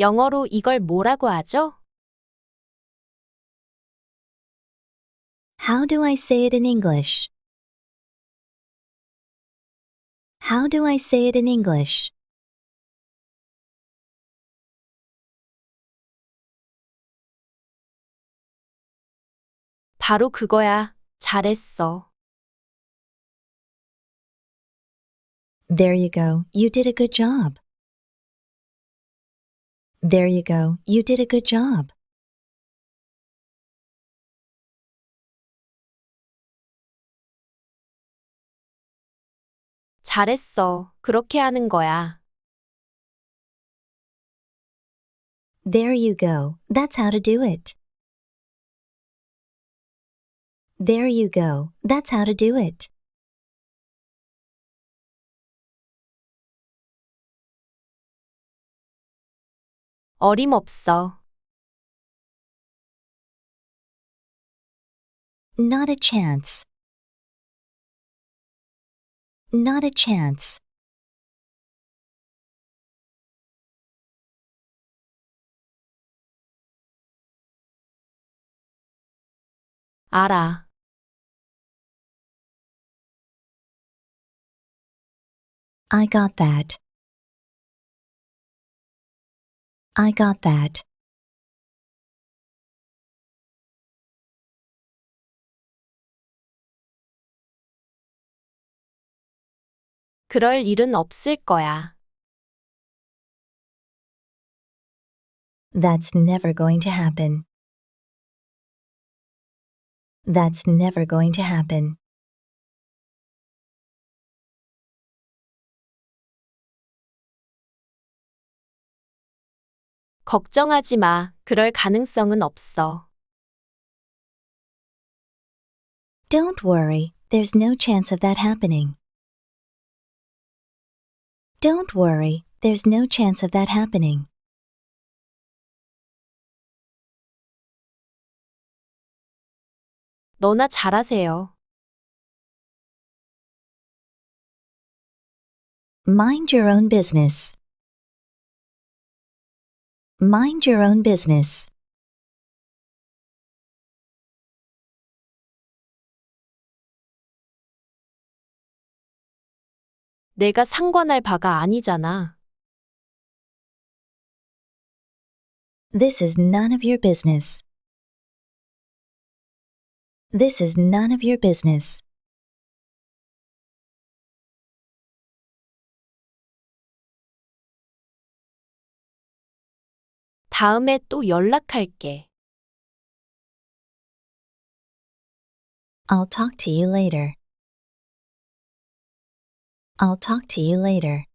영어로 이걸 뭐라고 하죠? How do I say it in English? How do I say it in English? 바로 그거야. 잘했어. There you go. You did a good job. There you go. You did a good job. 잘했어. 그렇게 하는 거야. There you go. That's how to do it. There you go. That's how to do it. 어림없어. Not a chance. Not a chance. 알아. I got that. I got that. 그럴 일은 없을 거야. That's never going to happen. That's never going to happen. 걱정하지 마. 그럴 가능성은 없어. Don't worry, there's no chance of that happening. Don't worry, there's no chance of that happening. 너나 잘하세요. Mind your own business. Mind your own business. 내가 상관할 바가 아니잖아. This is none of your business. This is none of your business. 다음에 또 연락할게. I'll talk to you later. I'll talk to you later.